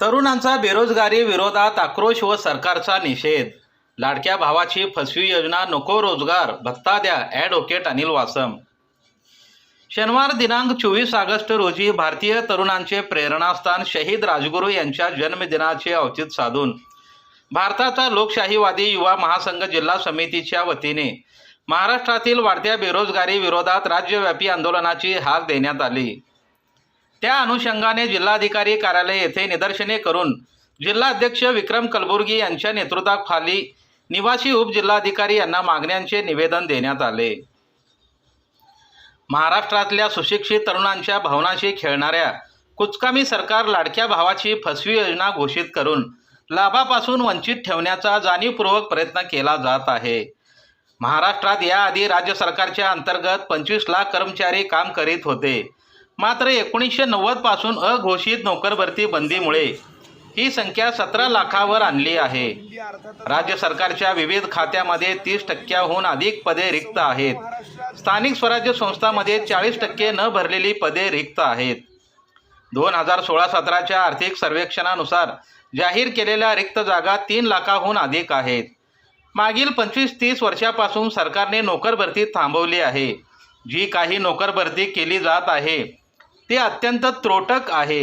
तरुणांचा बेरोजगारी विरोधात आक्रोश व सरकारचा निषेध. लाडक्या भावाची फसवी योजना नको रोजगार भत्ता द्या ॲडव्होकेट अनिल वासम. शनिवार दिनांक चोवीस ऑगस्ट रोजी भारतीय तरुणांचे प्रेरणास्थान शहीद राजगुरू यांच्या जन्मदिनाचे औचित्य साधून. भारताचा लोकशाहीवादी युवा महासंघ जिल्हा समितीच्या वतीने महाराष्ट्रातील वाढत्या बेरोजगारी विरोधात राज्यव्यापी आंदोलनाची हाक देण्यात आली. त्या अनुषंगाने जिल्हाधिकारी कार्यालय येथे निदर्शने करून जिल्हाध्यक्ष विक्रम कलबुर्गी यांच्या नेतृत्वाखाली निवासी उपजिल्हाधिकारी यांना मागण्यांचे निवेदन देण्यात आले. महाराष्ट्रातल्या सुशिक्षित तरुणांच्या भावनाशी खेळणाऱ्या कुचकामी सरकार लाडक्या भावाची फसवी योजना घोषित करून लाभापासून वंचित ठेवण्याचा जाणीवपूर्वक प्रयत्न केला जात आहे. महाराष्ट्रात याआधी राज्य सरकारच्या अंतर्गत पंचवीस लाख कर्मचारी काम करीत होते. मात्र एकोणीसशे नव्वदपासून अघोषित नोकरभरती बंदीमुळे ही संख्या सतरा लाखावर आणली आहे. राज्य सरकारच्या विविध खात्यामध्ये तीस टक्क्याहून अधिक पदे रिक्त आहेत. स्थानिक स्वराज्य संस्थांमध्ये चाळीस टक्के न भरलेली पदे रिक्त आहेत. दोन हजार सोळा सतराच्या आर्थिक सर्वेक्षणानुसार जाहीर केलेल्या रिक्त जागा तीन लाखाहून अधिक आहेत. मागील पंचवीस तीस वर्षापासून सरकारने नोकर भरती थांबवली आहे. जी काही नोकर भरती केली जात आहे ती अत्यंत त्रोटक आहे.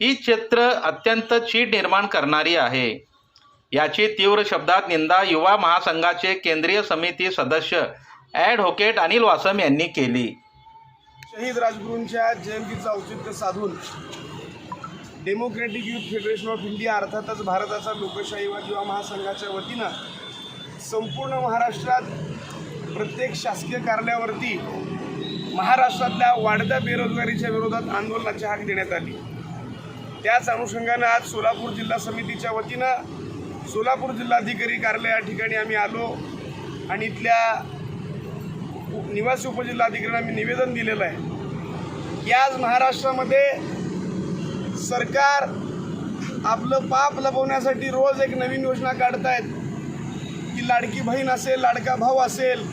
ही चित्र अत्यंत चीड निर्माण करणारी आहे. याची तीव्र शब्दात निंदा युवा महासंघाचे केंद्रीय समिती सदस्य ॲडव्होकेट अनिल वासम यांनी केली. शहीद राजगुरूंच्या जयंतीचं औचित्य साधून democratic youth federation of India अर्थातच भारताचा लोकशाहीवाद युवा महासंघाच्या वतीनं संपूर्ण महाराष्ट्रात प्रत्येक शासकीय कार्यालयावरती महाराष्ट्रातल्या वाढत्या बेरोजगारीच्या विरोधात आंदोलनाची हाक देण्यात आली. त्याच अनुषंगानं आज सोलापूर जिल्हा समितीच्या वतीनं सोलापूर जिल्हाधिकारी कार्यालय या ठिकाणी आम्ही आलो आणि इथल्या उप- निवासी उपजिल्हाधिकाऱ्यांना आम्ही निवेदन दिलेलं आहे की आज महाराष्ट्रामध्ये सरकार आपलं पाप लपवण्यासाठी रोज एक नवीन योजना काढतायत. की लाडकी बहीण असेल लाडका भाऊ असेल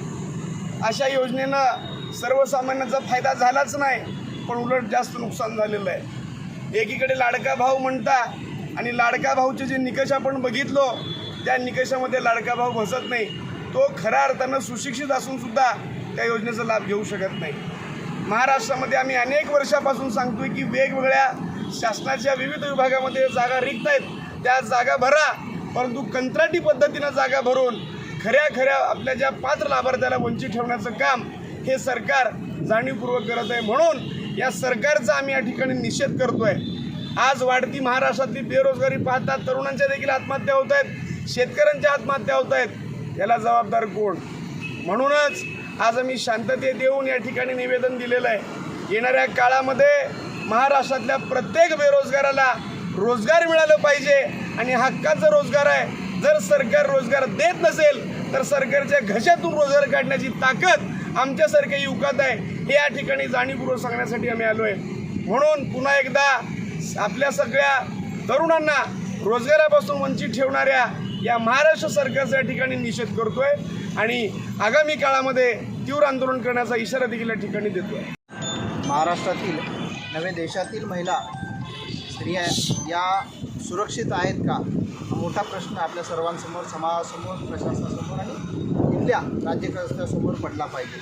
अशा योजनेनं सर्वसामान्यांचा फायदा झालाच नाही पण उलट जास्त नुकसान झालेलं आहे. एकीकडे लाडका भाऊ म्हणता आणि लाडका भाऊचे जे निकष आपण बघितलो त्या निकषामध्ये लाडका भाऊ बसत नाही. तो खऱ्या अर्थानं सुशिक्षित असूनसुद्धा त्या योजनेचा लाभ घेऊ शकत नाही. महाराष्ट्रामध्ये आम्ही अनेक वर्षापासून सांगतोय की वेगवेगळ्या शासनाच्या विविध विभागामध्ये जागा रिक्त आहेत त्या जागा भरा परंतु कंत्राटी पद्धतीनं जागा भरून खऱ्या खऱ्या आपल्या ज्या पात्र लाभार्थ्याला वंचित ठेवण्याचं काम हे सरकार जाणीवपूर्वक करत आहे. म्हणून या सरकारचा आम्ही या ठिकाणी निषेध करतोय. आज वाढती महाराष्ट्रातली बेरोजगारी पाहता तरुणांच्या देखील आत्महत्या होत आहेत. शेतकऱ्यांच्या आत्महत्या होत आहेत. याला जबाबदार कोण? म्हणूनच आज आम्ही शांततेत येऊन या ठिकाणी निवेदन दिलेलं आहे. येणाऱ्या काळामध्ये महाराष्ट्रातल्या प्रत्येक बेरोजगाराला रोजगार मिळालं पाहिजे आणि हक्काचा रोजगार आहे. जर सरकार रोजगार देत नसेल तर सरकारच्या घशातून रोजगार काढण्याची ताकद आमच्यासारख्या युवकात आहे हे या ठिकाणी जाणीवपूर्वक सांगण्यासाठी आम्ही आलो आहे म्हणून पुन्हा एकदा आपल्या सगळ्या तरुणांना रोजगारापासून वंचित ठेवणाऱ्या या महाराष्ट्र सरकारचा या ठिकाणी निषेध करतोय आणि आगामी काळामध्ये तीव्र आंदोलन करण्याचा इशारा देखील या ठिकाणी देतोय. महाराष्ट्रातील नवे देशातील महिला स्त्रिया या सुरक्षित आहेत का? मोठा प्रश्न आपल्या सर्वांसमोर समाजासमोर प्रशासनासमोर आणि आपल्या राज्यकर्त्यासमोर पडला पाहिजे.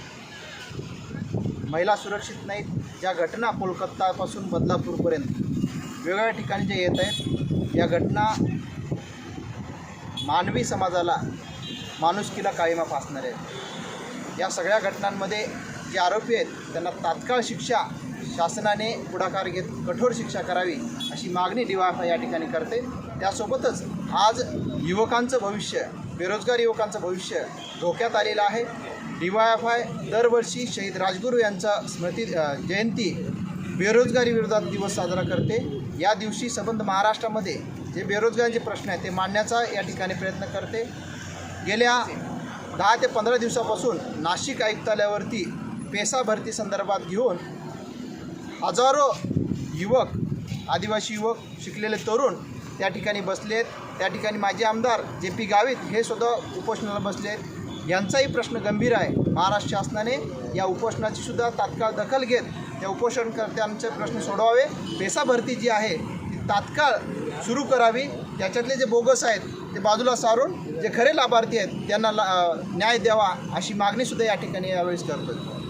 महिला सुरक्षित नाहीत. ज्या घटना कोलकातापासून बदलापूरपर्यंत वेगवेगळ्या ठिकाणी ज्या येत आहेत या घटना मानवी समाजाला माणुसकीला काळीमा फासणार आहेत. या सगळ्या घटनांमध्ये जे आरोपी आहेत त्यांना तात्काळ शिक्षा शासनाने पुढाकार घेत कठोर शिक्षा करावी अशी मागणी डी या ठिकाणी करते. त्यासोबतच आज युवकांचं भविष्य बेरोजगार युवकांचं भविष्य धोक्यात आलेलं आहे. डी वाय एफ आय दरवर्षी शहीद राजगुरू यांचा स्मृती जयंती बेरोजगारी विरोधात दिवस साजरा करते. या दिवशी संबंध महाराष्ट्रामध्ये जे बेरोजगारीचे प्रश्न आहेत ते मांडण्याचा या ठिकाणी प्रयत्न करते. गेल्या दहा ते पंधरा दिवसापासून नाशिक आयुक्तालयावरती पेसा भरती संदर्भात घेऊन हजारो युवक आदिवासी युवक शिकलेले तरुण त्या ठिकाणी बसले आहेत त्या ठिकाणी माजी आमदार जे पी गावित हे सुद्धा उपोषणाला बसले आहेत यांचाही प्रश्न गंभीर आहे. महाराष्ट्र शासनाने या उपोषणाची सुद्धा तात्काळ दखल घेत त्या उपोषणकर्त्यांचे प्रश्न सोडवावे. पेसा भरती जी आहे ती तात्काळ सुरू करावी. त्याच्यातले जे बोगस आहेत ते बाजूला सारून जे खरे लाभार्थी आहेत त्यांना ला न्याय द्यावा अशी मागणीसुद्धा या ठिकाणी यावेळेस करतो